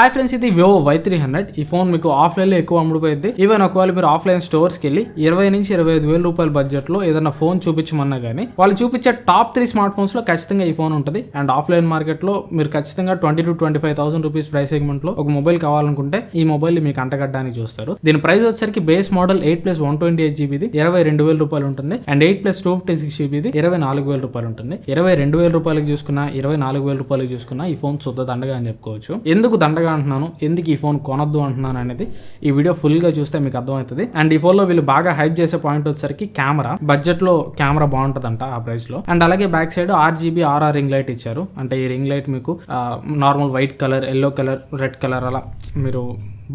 Hi friends ఇది Vivo Y three hundred ఈ phone మీకు ఆఫ్లైన్లో ఎక్కువ అమ్ముడుపోయింది ఈవెన్ ఒకవేళ మీరు ఆఫ్లైన్ స్టోర్స్కి వెళ్ళి ఇరవై నుంచి ఇరవై ఐదు వేల రూపాయల బడ్జెట్లో ఏదైనా ఫోన్ చూపించమన్నా కానీ వాళ్ళు చూపించే టాప్ త్రీ స్మార్ట్ ఫోన్స్లో ఖచ్చితంగా ఈ ఫోన్ ఉంటుంది. అండ్ ఆఫ్లైన్ మార్కెట్లో మీరు ఖచ్చితంగా twenty to twenty five thousand rupees price సెగ్మెంట్లో ఒక మొబైల్ కావాలనుకుంటే ఈ మొబైల్ మీకు అంటగడ్డానికి చూస్తారు. దీని ప్రైస్ వచ్చేసరికి base model eight plus one twenty eight జీబీది ఇరవై రెండు వేల రూపాయలు ఉంటుంది. And eight plus two fifty six జీబీది ఇరవై నాలుగు వేల రూపాయలు ఉంటుంది. ఇరవై రెండు వేల రూపాయలకు చూసుకున్నా ఇరవై నాలుగు వేల రూపాయలకు చూసుకున్నా ఈ ఫోన్ శుద్ధ దండగా అని చెప్పుకోవచ్చు. ఎందుకు దండగా అంటున్నాను. ఎందుకు ఈ ఫోన్ కొనొద్దు అంటున్నాను అనేది ఈ వీడియో ఫుల్గా చూస్తే మీకు అర్థమవుతుంది. అండ్ ఈ ఫోన్లో వీళ్ళు బాగా హైప్ చేసే పాయింట్ వచ్చేసరికి కెమెరా. బడ్జెట్లో కెమెరా బాగుంటుందంట ఆ ప్రైస్లో. అండ్ అలాగే back side RGB aura ring light ఇచ్చారు. అంటే ఈ రింగ్ లైట్ మీకు normal white colour yellow colour red colour అలా మీరు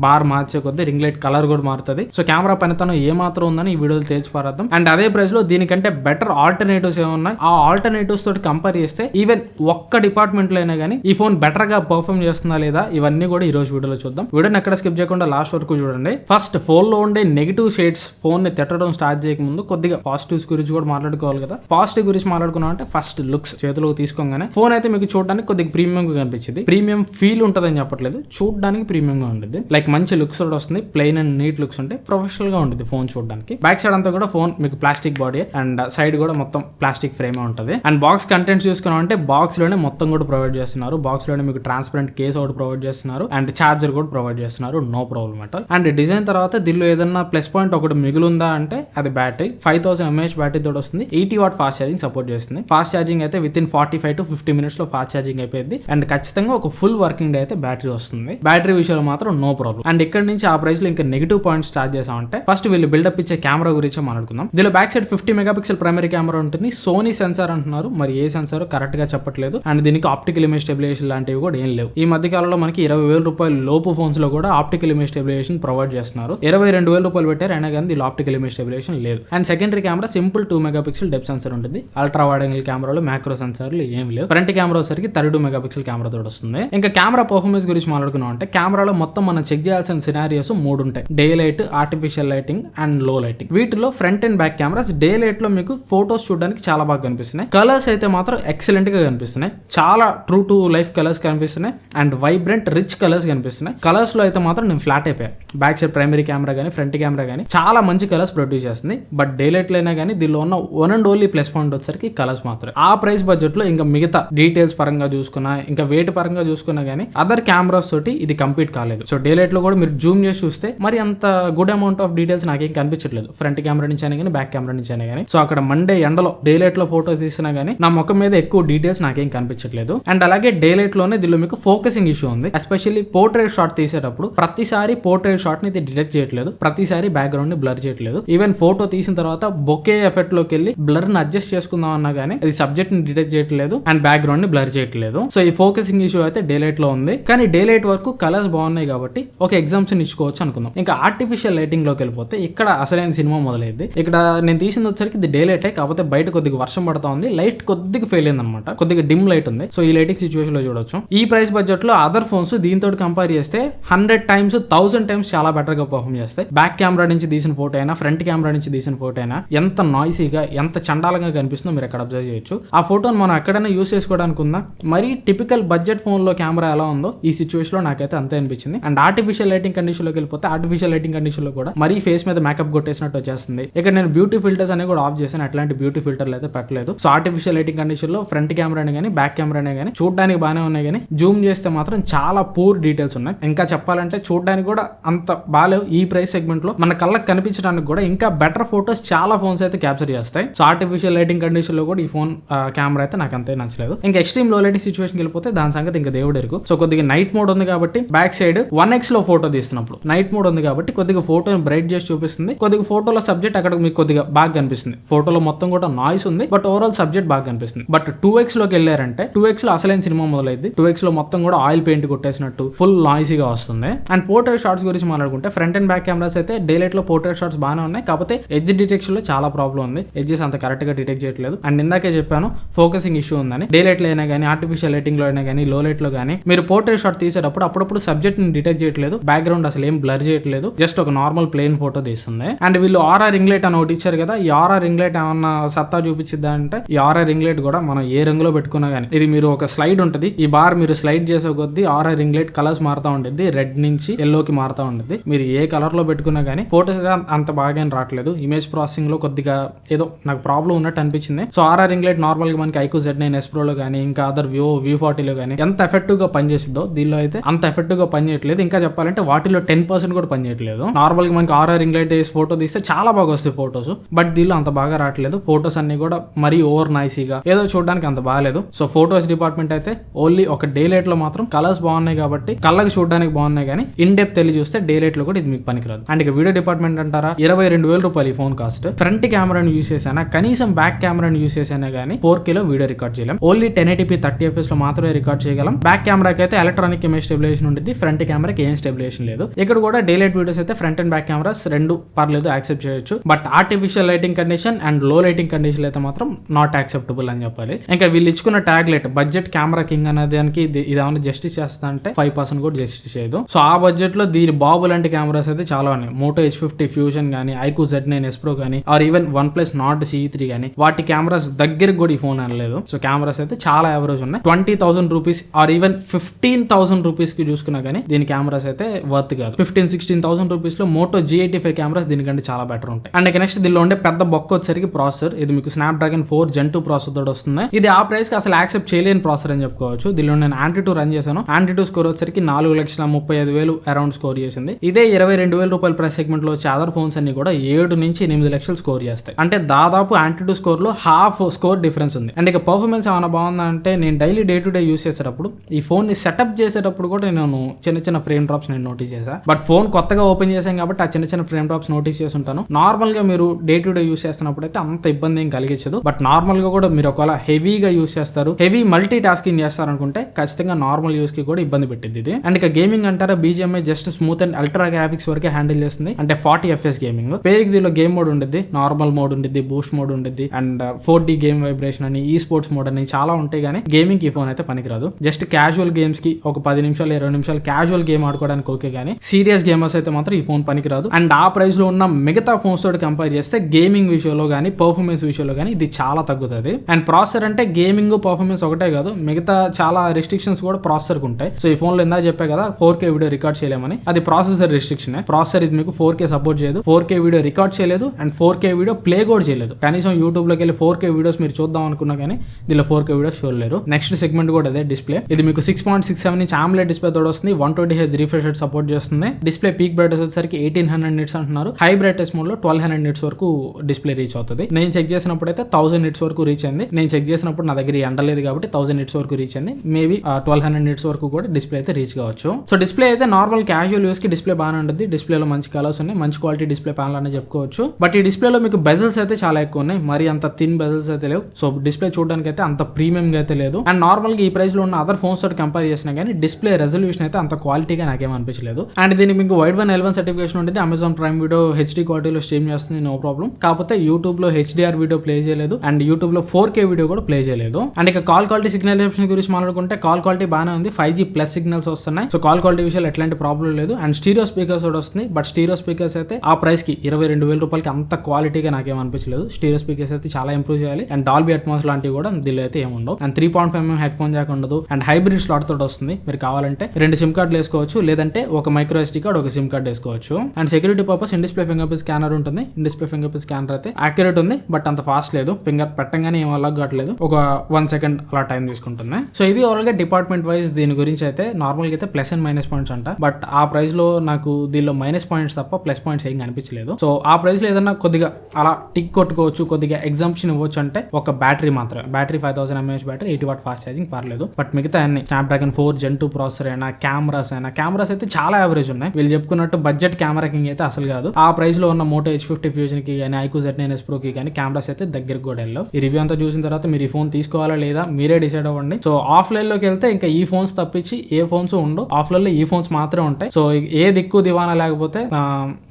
బార్ మార్చే కొద్దీ రింగ్ లైట్ కలర్ కూడా మారుతుంది. సో కెమెరా పనితనం ఏ మాత్రం ఉందని ఈ వీడియోలో తేల్చిపారద్దాం. అండ్ అదే ప్రైస్లో దీనికంటే బెటర్ ఆల్టర్నేటివ్స్ ఏమున్నాయి ఆ ఆల్టర్నేటివ్స్ తోటి కంపేర్ చేస్తే ఈవెన్ ఒక్క డిపార్ట్మెంట్లో అయినా కానీ ఈ ఫోన్ బెటర్గా పర్ఫామ్ చేస్తుందా లేదా ఇవన్నీ కూడా ఈ రోజు వీడియోలో చూద్దాం. వీడియోని ఎక్కడ స్కిప్ చేయకుండా లాస్ట్ వరకు చూడండి. ఫస్ట్ ఫోన్లో ఉండే నెగిటివ్ షేడ్స్ ఫోన్ని తిట్టడం స్టార్ట్ చేయక ముందు కొద్దిగా పాజిటివ్స్ గురించి కూడా మాట్లాడుకోవాలి కదా. పాజిటివ్ గురించి మాట్లాడుకున్నాం అంటే ఫస్ట్ లుక్స్ చేతిలోకి తీసుకోగానే ఫోన్ అయితే మీకు చూడడానికి కొద్దిగా ప్రీమియం గా కనిపించింది. ప్రీమియం ఫీల్ ఉంటుందని చెప్పట్లేదు. చూడడానికి ప్రీమియం గా ఉండేది లైక్ మంచి లుక్స్ కూడా వస్తుంది. ప్లెయిన్ అండ్ నీట్ లుక్స్ ఉంటాయి ప్రొఫెషనల్గా ఉంటుంది ఫోన్ చూడడానికి. బ్యాక్ సైడ్ అంతా కూడా ఫోన్ మీకు ప్లాస్టిక్ బాడీ అండ్ సైడ్ కూడా మొత్తం ప్లాస్టిక్ ఫ్రేమ్ ఉంటుంది. అండ్ బాక్స్ కంటెంట్స్ చూసుకున్నాం అంటే బాక్స్లోనే మొత్తం కూడా ప్రొవైడ్ చేస్తున్నారు. బాక్స్లోనే మీకు ట్రాన్స్పరెంట్ కేస్ ఒకటి ప్రొవైడ్ చేస్తున్నారు. అండ్ చార్జర్ కూడా ప్రొవైడ్ చేస్తున్నారు. No problem at and design తర్వాత దీనిలో ఏదన్నా ప్లస్ పాయింట్ ఒకటి మిగులుందా అంటే అది battery five thousand mAh battery తోటి వస్తుంది. Eighty watt fast charging support చేస్తుంది. ఫాస్ట్ ఛార్జింగ్ అయితే within forty five to fifty మినిట్స్లో ఫాస్ట్ ఛార్జింగ్ అయిపోయింది అండ్ ఖచ్చితంగా ఒక ఫుల్ వర్కింగ్ డే అయితే బ్యాటరీ వస్తుంది. బ్యాటరీ విషయంలో మాత్రం నో ప్రాబ్లం అండ్ ఇక్కడ నుంచి ఆ ప్రైస్లో ఇంకా నెగిటివ్ పాయింట్ స్టార్ట్ చేసామంటే ఫస్ట్ వీళ్ళు బిల్డప్ ఇచ్చే కెమెరా గురించి మాట్లాడుకుందాం. దీనిలో back side fifty megapixel primary camera ఉంటుంది. సోనీ సెన్సార్ అంటున్నారు. మరి ఏ సెన్సార్ కరెక్ట్గా చెప్పట్లేదు. అండ్ దీనికి ఆప్టికల్ ఇమేజ్ స్టెబిలేషన్ లాంటివి కూడా ఏం లేవు. ఈ మధ్య కాలంలో మనకి ఇరవై వేల రూపాయల లోపు ఫోన్స్లో కూడా ఆప్టికల్ ఇమేజ్ స్టెబిలేషన్ ప్రొవైడ్ చేస్తున్నారు. ఇరవై రెండు వేల రూపాయలు పెట్టారు. అయినా కానీ దీనిలో ఆప్టికల్ ఇమేజ్ స్టెబిలేషన్ లేదు. And secondary camera simple two megapixel depth sensor ఉంటుంది అల్ట్రా వైడ్ యాంగిల్ కెమెరాలు మ్యాక్రో సెన్సార్లు ఏం లేవు. ఫ్రంట్ కెమెరా వచ్చరికి thirty two mega pixel camera తోడు వస్తుంది. ఇంకా కెమెరా పర్ఫార్మెన్స్ గురించి మాట్లాడుకున్నాం అంటే కెమెరాలో మొత్తం మనం చెక్ చేయాల్సిన సినారియోస్ మూడు ఉంటాయి. డే లైట్ ఆర్టిఫిషియల్ లైటింగ్ అండ్లో లైటింగ్ వీటిలో front and back cameras day లైట్లో మీకు ఫోటోస్ చూడడానికి చాలా బాగా కనిపిస్తున్నాయి. కలర్స్ అయితే మాత్రం ఎక్సలెంట్గా కనిపిస్తున్నాయి. చాలా ట్రూ టు లైఫ్ కలర్స్ కనిపిస్తున్నాయి. అండ్ వైబ్రెంట్ రిచ్ కలర్స్ కనిపిస్తున్నాయి. కలర్స్లో అయితే మాత్రం నేను ఫ్లాట్ అయిపోయాను బ్యాక్ సైడ్ ప్రైమరీ కెమెరా కానీ ఫ్రంట్ కెమెరా కానీ చాలా మంచి కలర్స్ ప్రొడ్యూస్ చేస్తుంది. బట్ డే లైట్లో అయినా కానీ దీనిలో ఉన్న one and only plus point వచ్చేసరికి కలర్స్ మాత్రమే. ఆ ప్రైస్ బడ్జెట్లో ఇంకా మిగతా డీటెయిల్స్ పరంగా చూసుకున్నా ఇంకా వెయిట్ పరంగా చూసుకున్నా కానీ అదర్ కెమెరాస్ తోటి ఇది కంప్లీట్ కాలేదు. సో డే లైట్ లో కూడా మీరు జూమ్ చేసి చూస్తే మరి అంత గుడ్ అమౌంట్ ఆఫ్ డీటెయిల్స్ నాకేం కనిపించట్లేదు. ఫ్రంట్ కెమెరా నుంచి అయినా కానీ బ్యాక్ కెమెరా నుంచి అయినా కానీ సో అక్కడ మండే ఎండలో డే లైట్లో ఫోటో తీసినా కానీ నా ముఖం మీద ఎక్కువ డీటెయిల్స్ నాకేం కనిపించట్లేదు. అండ్ అలాగే డే లైట్లోనే దీనిలో మీకు ఫోకసింగ్ ఇష్యూ ఉంది. ఎస్పెషల్లీ పోర్ట్రేట్ షాట్ తీసేటప్పుడు ప్రతిసారి పోర్ట్రేట్ షాట్ని ఇది డిటెక్ట్ చేయట్లేదు. ప్రతిసారి బ్యాక్గ్రౌండ్ని బ్లర్ చేయట్లేదు. ఈవెన్ ఫోటో తీసిన తర్వాత బొకే ఎఫెక్ట్లోకి వెళ్ళి బ్లర్ని అడ్జస్ట్ చేసుకుందాం అన్నా కానీ అది సబ్జెక్ట్ని డిటెక్ట్ చేయట్లేదు అండ్ బ్యాక్గ్రౌండ్ని బ్లర్ చేయట్లేదు. సో ఈ ఫోకసింగ్ ఇష్యూ అయితే డే లైట్లో ఉంది. కానీ డే లైట్ వరకు కలర్స్ బాగున్నాయి కాబట్టి ఒక ఎగ్జామ్షన్ ఇచ్చుకోవచ్చు అనుకుందాం. ఇంకా ఆర్టిఫిషియల్ లైటింగ్లోకి వెళ్ళిపోతే ఇక్కడ అసలైన సినిమా మొదలైంది. ఇక్కడ నేను తీసింది వచ్చరికి ఇది డే లైట్ కాకపోతే బయట కొద్దిగా వర్షం పడతా ఉంది. లైట్ కొద్దిగా ఫెయిల్ అయింది అనమాట కొద్దిగా డిమ్ లైట్ ఉంది. సో ఈ లైటింగ్ సిచువేషన్లో చూడొచ్చు. ఈ ప్రైస్ బడ్జెట్లో అదర్ ఫోన్స్ దీంతో కంపేర్ చేస్తే హండ్రెడ్ టైమ్స్ థౌసండ్ టైమ్స్ చాలా బెటర్గా పర్ఫామ్ చేస్తాయి. బ్యాక్ కెమెరా నుంచి తీసిన ఫోటో అయినా ఫ్రంట్ కెమెరా నుంచి తీసిన ఫోటో అయినా ఎంత నాయిసీగా ఎంత చండాలంగా కనిపిస్తుందో మీరు అక్కడ అబ్జర్వ్ చేయొచ్చు. ఆ ఫోటోని మనం ఎక్కడైనా యూస్ చేసుకోవడానికి ఉందా? మరి టిపికల్ బడ్జెట్ ఫోన్లో కెమెరా ఎలా ఉందో ఈ సిచువేషన్లో నాకైతే అంతే అనిపించింది. అండ్ ఆర్టిఫిషియల్ లైటింగ్ కండిషన్లోకి వెళ్ళిపోతే ఆర్టిఫిషియల్ లైటింగ్ కండిషన్లో కూడా మరీ ఫేస్ మీద మేకప్ కొట్టేసినట్టు వచ్చేస్తుంది. ఇక్కడ నేను బ్యూటీ ఫిల్టర్స్ అనేవి కూడా ఆఫ్ చేశాను. అట్లాంటి బ్యూటీ ఫిల్టర్లు అయితే పెట్టలేదు. సో ఆర్టిఫిషియల్ లైటింగ్ కండిషన్లో ఫ్రంట్ కెమెరానే కానీ బ్యాక్ కెమెరానే కానీ చూడడానికి బాగానే ఉన్నాయి కానీ జూమ్ చేస్తే మాత్రం చాలా పూర్ డీటెయిల్స్ ఉన్నాయి. ఇంకా చెప్పాలంటే చూడడానికి కూడా అంత బాగాలేవు ఈ ప్రైస్ సెగ్మెంట్లో మన కళ్ళకి కనిపించడానికి కూడా ఇంకా బెటర్ ఫోటోస్ చాలా ఫోన్స్ అయితే క్యాప్చర్ చేస్తాయి. సో ఆర్టిఫిషియల్ లైటింగ్ కండిషన్లో కూడా ఈ ఫోన్ కెమెరా అయితే నాకు అంతే నచ్చలేదు. ఇంకా ఎక్స్ట్రీమ్లో లైటింగ్ సిచువేషన్ వెళ్ళిపోతే దాని సంగతి ఇంకా దేవుడు ఎరుగు. సో కొద్దిగా నైట్ మోడ్ ఉంది కాబట్టి బ్యాక్ సైడ్ వన్ ఎక్స్లో ఫోటో తీస్తున్నప్పుడు. నైట్ మోడ్ ఉంది కాబట్టి కొద్దిగా ఫోటోని బ్రైట్ చేసి చూపిస్తుంది. కొద్దిగా ఫోటోలో సబ్జెక్ట్ అక్కడ మీకు కొద్దిగా బాగా కనిపిస్తుంది. ఫోటోలో మొత్తం కూడా నాయిస్ ఉంది బట్ ఓవరాల్ సబ్జెక్ట్ బాగా కనిపిస్తుంది. బట్ టూ ఎక్స్లోకి వెళ్ళారంటే టూ ఎక్స్లో అసలైన సినిమా మొదలైంది టూ ఎక్స్లో మొత్తం కూడా ఆయిల్ పెయింట్ కొట్టేసినట్టు ఫుల్ నాయిసీగా వస్తుంది. అండ్ పోర్ట్రేట్ షాట్స్ గురించి మాట్లాడుకుంటే ఫ్రంట్ అండ్ బ్యాక్ కెమెరాస్ అయితే డే లైట్లో పోర్ట్రేట్ షాట్స్ బాగానే ఉన్నాయి. కాకపోతే ఎడ్జ్ డిటెక్షన్లో చాలా ప్రాబ్లం ఉంది. ఎడ్జెస్ అంత కరెక్ట్గా డిటెక్ట్ చేయట్లేదు. అండ్ ఇందాకే చెప్పాను ఫోకసింగ్ ఇష్యూ ఉందని. డే లైట్లో అయినా కానీ ఆర్టిఫిషియల్ లైటింగ్లో అయినా కానీ లో లైట్లో కానీ మీరు పోర్ట్రేట్ షాట్ తీసేటప్పుడు అప్పుడప్పుడు సబ్జెక్ట్ని డిటెక్ట్ చేయట్లేదు. చేయట్లేదు. బ్యాక్గ్రౌండ్ అసలు ఏం బ్లర్ చేయట్లేదు. జస్ట్ ఒక నార్మల్ ప్లేన్ ఫోటో తీస్తుంది. అండ్ వీళ్ళు ఆర్ఆర్ రింగ్లైట్ అని ఒకటి ఇచ్చారు కదా ఈ ఆర్ఆర్ రింగ్లైట్ ఏమన్నా సత్తా చూపించిద్దా అంటే ఈ ఆర్ఆర్ రింగ్లైట్ కూడా మనం ఏ రంగులో పెట్టుకున్నా కానీ ఇది మీరు ఒక స్లైడ్ ఉంటుంది ఈ బార్ మీరు స్లైడ్ చేసే కొద్దీ ఆర్ఆర్ రింగ్లైట్ కలర్స్ మారుతా ఉండేది రెడ్ నుంచి ఎల్లోకి మారుతా ఉండేది మీరు ఏ కలర్లో పెట్టుకున్నా కానీ ఫోటోస్ అంత బాగా రావట్లేదు. ఇమేజ్ ప్రాసెసింగ్లో కొద్దిగా ఏదో నాకు ప్రాబ్లం ఉన్నట్టు అనిపించింది. సో ఆర్ఆర్ రింగ్లైట్ నార్మల్గా మనకి ఐకు జెడ్ నైన్ ఎస్లో కానీ ఇంకా అదర్ వ్యూ వ్యూ ఫార్టీలో కానీ ఎంత ఎఫెక్టివ్గా పనిచేస్తుందో దీనిలో అయితే అంత ఎఫెక్టివ్గా పనిచేయట్లేదు. ఇంకా చెప్పాలంటే వాటిలో టెన్ పర్సెంట్ కూడా పనిచేయట్లేదు నార్మల్గా మనకి ఆర్ఆర్ రింగ్లైట్ వేసి ఫోటో తీస్తే చాలా బాగా వస్తాయి ఫోటోస్. బట్ దీనిలో అంత బాగా రావట్లేదు. ఫోటోస్ అన్ని కూడా మరీ ఓవర్ నైసీగా ఏదో చూడడానికి అంత బాగాలేదు. సో ఫోటోస్ డిపార్ట్మెంట్ అయితే ఓన్లీ ఒక డే లైట్లో మాత్రం కలర్స్ బాగున్నాయి కాబట్టి కళ్ళకి చూడడానికి బాగున్నాయి కానీ ఇన్ డెప్త్ వెళ్ళి చూస్తే డే లైట్లో కూడా ఇది మీకు పనికిరాదు. అండ్ ఇక వీడియో డిపార్ట్మెంట్ అంటారా? ఇరవై రెండు వేల రూపాయలు ఈ ఫోన్ కాస్ట్. ఫ్రంట్ కెమెరాని యూస్ చేసానా కనీసం బ్యాక్ కెమెరాని యూస్ చేసానా కానీ ఫోర్ కిలో వీడియో రికార్డ్ చేయలేం. Only ten eighty p thirty ఎఫ్ఎస్లో మాత్రమే రికార్డ్ చేయగలం. బ్యాక్ కెమెరాకి అయితే ఎలక్ట్రానిక్ ఇమేజ్ స్టెబిలైజేషన్ ఉంటుంది ఫ్రంట్ కెమెరాకి ఏం స్టెబిలేషన్ లేదు. ఇక్కడ కూడా డే లైట్ వీడియోస్ అయితే ఫ్రంట్ అండ్ బ్యాక్ కెమెరాస్ రెండు పర్లేదు యాక్సెప్ట్ చేయొచ్చు. బట్ ఆర్టిఫిషియల్ లైటింగ్ కండిషన్ అండ్లో లైటింగ్ కండిషన్ అయితే మాత్రం నాట్ యాక్సెప్టబుల్ అని చెప్పాలి. ఇంకా వీళ్ళు ఇచ్చుకున్న ట్యాగ్లెట్ బడ్జెట్ కెమెరా కింగ్ అనే దానికి ఇది ఏమైనా జస్టిస్ చేస్తా అంటే ఫైవ్ పర్సెంట్ కూడా జస్టిస్ చేయదు. సో ఆ బడ్జెట్లో దీని బాబు లాంటి కెమెరాస్ అయితే చాలా ఉన్నాయి. మోటో హెచ్ ఫిఫ్టీ ఫ్యూజన్ కానీ iQOO Z nine S pro కానీ or even OnePlus Nord C three కానీ వాటి కెమెరాస్ దగ్గరికి కూడా ఈ ఫోన్ అనలేదు. సో కెమెరాస్ అయితే చాలా యావరేజ్ ఉన్నాయి. Twenty thousand rupees or even fifteen thousand రూపీస్కి చూసుకున్నా కానీ దీని కెమెరాస్ అయితే వర్త్ కాదు. ఫిఫ్టీన్ సిక్స్టీన్ థౌసండ్ రూపీస్లో Moto G eighty five cameras దీనికంటే చాలా బెటర్ ఉంటాయి. అండ్ నెక్స్ట్ దీనిలో ఉండే పెద్ద బొక్క వచ్చేసరికి ప్రాసెసర్ ఇది మీకు Snapdragon four gen two processor తోటి వస్తుంది. ఇది ఆ ప్రైస్కి అసలు యాక్సెప్ట్ చేయలేని ప్రాసెసర్ అని చెప్పుకోవచ్చు. దీనిలో నేను యాంటీ టూ రన్ చేశాను. యాంటీ టూ స్కోర్ వచ్చేసరికి నాలుగు లక్షల ముప్పై ఐదు వేలు అరౌండ్ స్కోర్ చేసింది. ఇదే ఇరవై రెండు వేల రూపాయల ప్రైస్ సెగ్మెంట్లో వచ్చే అదర్ ఫోన్స్ అన్ని కూడా ఏడు నుంచి ఎనిమిది లక్షలు స్కోర్ చేస్తాయి. అంటే దాదాపు యాంటీ టూ స్కోర్లో హాఫ్ స్కోర్ డిఫరెన్స్ ఉంది. అండ్ ఇక పర్ఫార్మెన్స్ ఏమైనా బాగుందంటే నేను daily day to day use చేసేటప్పుడు ఈ ఫోన్ని సెటప్ చేసేటప్పుడు కూడా నేను చిన్న చిన్న ఫ్రేమ్ డ్రాప్ డ్రాప్స్ నేను నోటీస్ చేశా. బట్ ఫోన్ కొత్తగా ఓపెన్ చేశాం కాబట్టి ఆ చిన్న చిన్న ఫ్రేమ్ డ్రాప్స్ నోటీస్ చేసి ఉంటాను నార్మల్గా మీరు డే టు డే యూస్ చేస్తున్నప్పుడు అయితే అంత ఇబ్బంది ఏం కలిగించదు. బట్ నార్మల్గా కూడా మీరు ఒకవేళ హెవీగా యూస్ చేస్తారు హెవీ మల్టీ టాస్కింగ్ చేస్తారు అనుకుంటే ఖచ్చితంగా నార్మల్ యూస్కి కూడా ఇబ్బంది పెట్టింది ఇది. అండ్ ఇక గేమింగ్ అంటారా BGMI just smooth and ultra graphics వరకే హ్యాండిల్ చేస్తుంది. అంటే ఫార్టీ ఎఫ్ఎస్ గేమింగ్ పేరుకి దీనిలో గేమ్ మోడ్ ఉండేది నార్మల్ మోడ్ ఉండేది బూస్ట్ మోడ్ ఉండేది and four D game vibration అని ఈ స్పోర్ట్స్ మోడ్ అని చాలా ఉంటాయి కానీ గేమింగ్ ఈ ఫోన్ అయితే పనికిరాదు. జస్ట్ క్యాజువల్ గేమ్స్కి ఒక పది నిమిషాలు ఇరవై నిమిషాలు క్యాజువల్ గేమ్ ఆడుకోవడానికి ఓకే కానీ సీరియస్ గేమర్స్ అయితే మాత్రం ఈ ఫోన్ పనికిరాదు. అండ్ ఆ ప్రైస్లో ఉన్న మిగతా ఫోన్స్ తోటి కంపేర్ చేస్తే గేమింగ్ విషయంలో కానీ పర్ఫార్మెన్స్ విషయంలో కానీ ఇది చాలా తగ్గుతుంది. అండ్ ప్రాసెసర్ అంటే గేమింగ్ పర్ఫార్మెన్స్ ఒకటే కాదు మిగతా చాలా రెస్ట్రిక్షన్స్ కూడా ప్రాసెసర్ ఉంటాయి. సో ఈ ఫోన్లో ఇందా చెప్పా కదా ఫోర్ కే వీడియో రికార్డ్ చేయలేమని. అది ప్రాసెసర్ రిస్ట్రిక్షన్ ప్రాసెసర్ ఇది మీకు ఫోర్ కే సపోర్ట్ చేయదు. ఫోర్ కే వీడియో రికార్డ్ చేయలేదు and four K video play కూడా చేయలేదు. కనీసం యూట్యూబ్లోకి వెళ్ళి ఫోర్ కే వీడియోస్ మీరు చూద్దాం అనుకున్నా కానీ దీనిలో ఫోర్ కే వీడియోస్ చూడలేరు నెక్స్ట్ సెగ్మెంట్ కూడా అదే డిస్ప్లే ఇది మీకు six point six seven inch AMOLED display తోడు వస్తుంది. One twenty H refresh support చేస్తుంది. డిస్ప్లే పీక్ బ్రైట్నెస్ వచ్చేసరికి ఎయిటీన్ హండ్రెడ్ నిట్స్ అంటున్నారు. హై బ్రైట్నెస్ మోడ్లో ట్వెల్వ్ హండ్రెడ్ నిట్స్ వరకు డిస్ప్లే రీచ్ అవుతుంది. నేను చెక్ చేసినప్పుడు అయితే థౌసండ్ నిట్స్ వరకు రీచ్ అయింది. నేను చెక్ చేసినప్పుడు నా దగ్గర ఎండలేదు కాబట్టి థౌసండ్ నిట్స్ వరకు రీచ్ అయింది. మేబీ ట్వెల్వ్ హండ్రెడ్ నిట్స్ వరకు కూడా డిస్ప్లే అయితే రీచ్ కావచ్చు. సో డిస్ప్లే అయితే నార్మల్ క్యాజువల్ యూస్కి డిస్ప్లే బాగానే ఉంటుంది. డిస్ప్లేలో మంచి కలర్స్ ఉన్నాయి. మంచి క్వాలిటీ డిస్ప్లే ప్యానల్ అని చెప్పుకోవచ్చు. బట్ ఈ డిస్ప్లేలో మీకు బెజల్స్ అయితే చాలా ఎక్కువ ఉన్నాయి. మరి అంత థిన్ బెజల్స్ అయితే లేవు. సో డిస్ప్లే చూడడానికి అయితే అంత ప్రీమియం గా అయితే లేదు. అండ్ నార్మల్గా ఈ ప్రైస్లో ఉన్న అదర్ ఫోన్స్ తోటి కంపేర్ చేసినా కానీ డిస్ప్లే రెజల్యూషన్ అయితే అంత క్వాలిటీగా నాకేం అనిపించలేదు. అండ్ దీనికి మీకు Widevine L one certification ఉంటుంది అమెజాన్ ప్రైమ్ వీడియో హెచ్డి క్వాలిటీలో స్ట్రీమ్ చేస్తుంది నో ప్రాబ్లం. కాకపోతే యూట్యూబ్లో హెచ్డిఆర్ వీడియో ప్లే చేయలేదు. అండ్ యూట్యూబ్లో ఫోర్ కే వీడియో కూడా ప్లే చేయలేదు. అండ్ ఇక కాల్ క్వాలిటీ సిగ్నల్ రిసెప్షన్ గురించి మాట్లాడుకుంటే కాల్ క్వాలిటీ బాగానే ఉంది. ఫైవ్ జీ ప్లస్ సిగ్నల్స్ వస్తున్నాయి. సో కాల్ క్వాలిటీ విషయాలు ఎట్లాంటి ప్రాబ్లం లేదు. అండ్ స్టీరియో స్పీకర్స్ కూడా వస్తుంది బట్ స్టీరియో స్పీకర్స్ అయితే ఆ ప్రైస్కి ఇరవై రెండు వేల రూపాయలకి అంత క్వాలిటీగా నాకేం అనిపించలేదు. స్టీరియో స్పీకర్స్ అయితే చాలా ఇంప్రూవ్ చేయాలి. అండ్ డాల్బీ అట్మాస్ లాంటివి కూడా దీనిలో అయితే ఏముండవు and three point five headphone jack ఉండదు. అండ్ హైబ్రిడ్ స్లాట్ తోటి వస్తుంది. మీరు కావాలంటే రెండు సిమ్ కార్డులు వేసుకోవచ్చు. లేదంటే ఒక మైక్రో ఎస్డీ కార్డ్ ఒక సిమ్ కార్డ్ వేసుకోవచ్చు. And security purpose in display fingerprint scanner ఉంటుంది. In display fingerprint scanner అయితే యాక్యురేట్ ఉంది బట్ అంత ఫాస్ట్ లేదు. ఫింగర్ పెట్టంగానే ఏం అలా కావట్లేదు. ఒక వన్ సెకండ్ అలా టైం తీసుకుంటుంది. సో ఇది ఓవరాల్గా డిపార్ట్మెంట్ వైజ్ దీని గురించి అయితే నార్మల్గా అయితే ప్లస్ అండ్ మైనస్ పాయింట్స్ అంట. బట్ ఆ ప్రైస్లో నాకు దీనిలో మైనస్ పాయింట్స్ తప్ప ప్లస్ పాయింట్స్ ఏం కనిపించలేదు. సో ఆ ప్రైస్లో ఏదన్నా కొద్దిగా అలా టిక్ కొట్టుకోవచ్చు కొద్దిగా ఎగ్జామ్షన్ ఇవ్వచ్చు అంటే ఒక బ్యాటరీ మాత్రమే. Battery five thousand mAh battery eighty watt fast charging పర్లేదు. బట్ మిగతా అన్ని Snapdragon four gen two processor అయినా కెమెరాస్ అయినా కెమెరా కెమెరాస్ అయితే చాలా యావరేజ్ ఉన్నాయి. వీళ్ళు చెప్పుకున్నట్టు బడ్జెట్ కెమెరా కింగ్ అయితే అసలు కాదు. ఆ ప్రైస్లో ఉన్న మోటో హెచ్ ఫిఫ్టీ ఫ్యూజన్కి కానీ iQOO Z nine S pro కి కానీ కెమెరాస్ అయితే దగ్గరకు కూడా వెళ్ళవు. ఈ రివ్యూ అంతా చూసిన తర్వాత మీరు ఈ ఫోన్ తీసుకోవాలా లేదా మీరే డిసైడ్ అవ్వండి. సో ఆఫ్లైన్లోకి వెళ్తే ఇంకా ఈ ఫోన్స్ తప్పించి ఏ ఫోన్స్ ఉండవు. ఆఫ్లైన్లో ఈ ఫోన్స్ మాత్రమే ఉంటాయి. సో ఏ దిక్కు దివానా లేకపోతే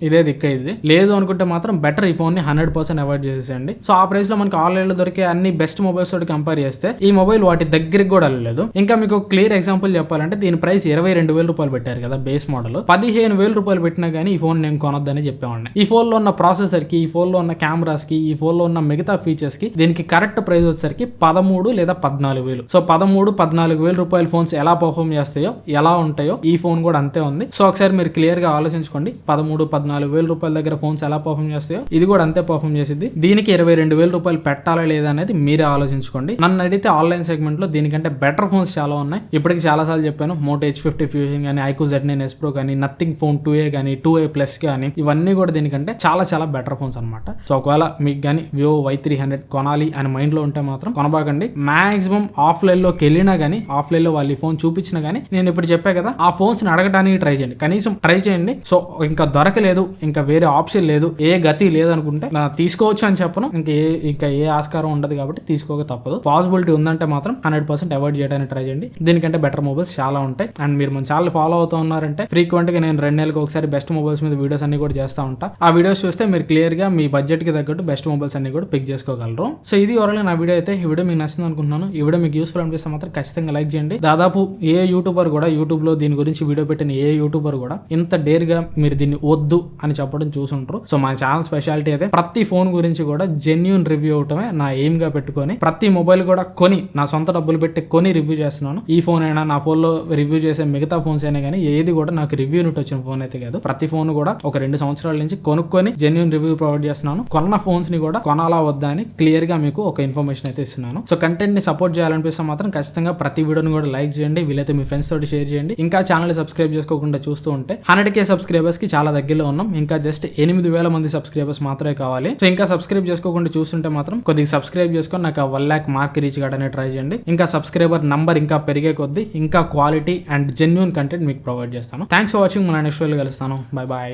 ఇదే దిక్కు ఇది. లేదు అనుకుంటే మాత్రం బెటర్ ఈ ఫోన్ని హండ్రెడ్ పర్సెంట్ అవాయిడ్ చేసేయండి సో ఆ ప్రైస్లో మనకి ఆన్లైన్లో దొరికే అన్ని బెస్ట్ మొబైల్స్ తోటి కంపేర్ చేస్తే ఈ మొబైల్ వాటి దగ్గరికి కూడా వెళ్ళలేదు. ఇంకా మీకు క్లియర్ ఎగ్జాంపుల్ చెప్పాలంటే దీని ప్రైస్ ఇరవై రెండు వేల రూపాయలు పెట్టారు. చెప్పారు కదా బేస్ మోడల్ పదిహేను వేల రూపాయలు పెట్టినా కానీ ఈ ఫోన్ నేను కొనొద్దని చెప్పేవాడిని. ఈ ఫోన్లో ఉన్న ప్రాసెసర్కి ఈ ఫోన్లో ఉన్న కెమెరాస్కి ఈ ఫోన్లో ఉన్న మిగతా ఫీచర్స్కి దీనికి కరెక్ట్ ప్రైస్ వచ్చేసరికి పదమూడు లేదా పద్నాలుగు వేలు. సో పదమూడు పద్నాలుగు వేల రూపాయల ఫోన్స్ ఎలా పర్ఫామ్ చేస్తాయో ఎలా ఉంటాయో ఈ ఫోన్ కూడా అంతే ఉంది. సో ఒకసారి మీరు క్లియర్గా ఆలోచించుకోండి. పదమూడు పద్నాలుగు వేల రూపాయల దగ్గర ఫోన్స్ ఎలా పర్ఫామ్ చేస్తాయో ఇది కూడా అంతే పర్ఫామ్ చేసింది దీనికి ఇరవై రెండు వేల రూపాయలు పెట్టాలా లేదా అనేది మీరే ఆలోచించుకోండి. నన్ను అడిగితే ఆన్లైన్ సెగ్మెంట్లో దీనికంటే బెటర్ ఫోన్స్ చాలా ఉన్నాయి. ఇప్పటికి చాలా సార్లు చెప్పాను. మోటో హెచ్ ఫిఫ్టీ ఫ్యూజన్ కానీ iQOO Z nine S pro కానీ నథింగ్ ఫోన్ టూ ఏ కానీ టూ ఏ ప్లస్ కానీ ఇవన్నీ కూడా దీనికంటే చాలా చాలా బెటర్ ఫోన్స్ అనమాట సో ఒకవేళ మీకు కానీ వివో వై త్రీ హండ్రెడ్ కొనాలి అని మైండ్లో ఉంటే మాత్రం కొనబాకండి. మాక్సిమం ఆఫ్లైన్లోకి వెళ్ళినా కానీ ఆఫ్లైన్లో వాళ్ళు ఈ ఫోన్ చూపించినా కానీ నేను ఇప్పుడు చెప్పా కదా ఆ ఫోన్స్ని అడగడానికి ట్రై చేయండి. కనీసం ట్రై చేయండి. సో ఇంకా దొరకలేదు ఇంకా వేరే ఆప్షన్ లేదు ఏ గతి లేదనుకుంటే తీసుకోవచ్చు అని చెప్పను. ఇంకా ఏ ఇంకా ఏ ఆస్కారం ఉండదు కాబట్టి తీసుకోక తప్పదు. పాసిబిలిటీ ఉందంటే మాత్రం హండ్రెడ్ పర్సెంట్ అవాయిడ్ చేయడానికి ట్రై చేయండి. దీనికంటే బెటర్ మొబైల్స్ చాలా ఉంటాయి. అండ్ మీరు మన ఛానల్ ఫాలో అవుతాం ఉన్నారంటే ఫ్రీక్వెంట్గా నేను రెండు నెలలకు ఒకసారి బెస్ట్ మొబైల్స్ మీద వీడియోస్ అన్ని కూడా చేస్తా ఉంటా. ఆ వీడియోస్ చూస్తే మీరు క్లియర్గా మీ బడ్జెట్కి తగ్గట్టు బెస్ట్ మొబైల్స్ అన్ని కూడా పిక్ చేసుకోగలరు. సో ఇది ఓవరాల్ నా వీడియో అయితే. ఈ వీడియో మీకు నచ్చింది అనుకుంటున్నాను. ఈ వీడియో మీకు యూస్ఫుల్ అనిపిస్తే మాత్రం ఖచ్చితంగా లైక్ చేయండి. దాదాపు ఏ యూట్యూబర్ కూడా యూట్యూబ్లో దీని గురించి వీడియో పెట్టిన ఏ యూట్యూబర్ కూడా ఇంత డేర్గా మీరు దీన్ని వద్దు అని చెప్పడం చూసుంటారు. సో మన ఛానల్ స్పెషాలిటీ అయితే ప్రతి ఫోన్ గురించి కూడా జెన్యున్ రివ్యూ అవటమే నా ఎయిమ్గా పెట్టుకొని ప్రతి మొబైల్ కూడా కొని నా సొంత డబ్బులు పెట్టి కొని రివ్యూ చేస్తున్నాను. ఈ ఫోన్ అయినా నా ఫోన్లో రివ్యూ చేసే మిగతా ఫోన్స్ అయినా కానీ ఏది కూడా నాకు రివ్యూ నుండి వచ్చిన ఫోన్ అయితే కాదు. ప్రతి ఫోన్ కూడా ఒక రెండు సంవత్సరాల నుంచి కొనుక్కొని జెన్యున్ రివ్యూ ప్రొవైడ్ చేస్తున్నాను. కొన్న ఫోన్స్ని కూడా కొనాలా వద్దా అని క్లియర్గా మీకు ఒక ఇన్ఫర్మేషన్ అయితే ఇస్తున్నాను. సో కంటెంట్ని సపోర్ట్ చేయాలనిపిస్తే మాత్రం ఖచ్చితంగా ప్రతి వీడియోని కూడా లైక్ చేయండి. వీలైతే మీ ఫ్రెండ్స్ తోటి షేర్ చేయండి. ఇంకా ఛానల్ సబ్స్క్రైబ్ చేసుకోకుండా చూస్తూ ఉంటే హండ్రెడ్ కే సబ్స్క్రైబర్స్కి చాలా దగ్గరలో ఉన్నాం. ఇంకా జస్ట్ ఎనిమిది వేల మంది సబ్స్క్రైబర్స్ మాత్రమే కావాలి. సో ఇంకా సబ్స్క్రైబ్ చేసుకోకుండా చూస్తుంటే మాత్రం కొద్దిగా సబ్స్క్రైబ్ చేసుకొని నాకు వన్ ల్యాక్ మార్క్ రీచ్ కావడానికి ట్రై చేయండి. ఇంకా సబ్స్క్రైబర్ నంబర్ ఇంకా పెరిగే కొద్దీ ఇంకా క్వాలిటీ అండ్ జెన్యున్ కంటెంట్ మీకు ప్రొవైడ్ చేస్తాను. థ్యాంక్స్ ఫర్ వాచింగ్ మన నెక్స్ట్ వీడియో కలుస్తాను. Bye bye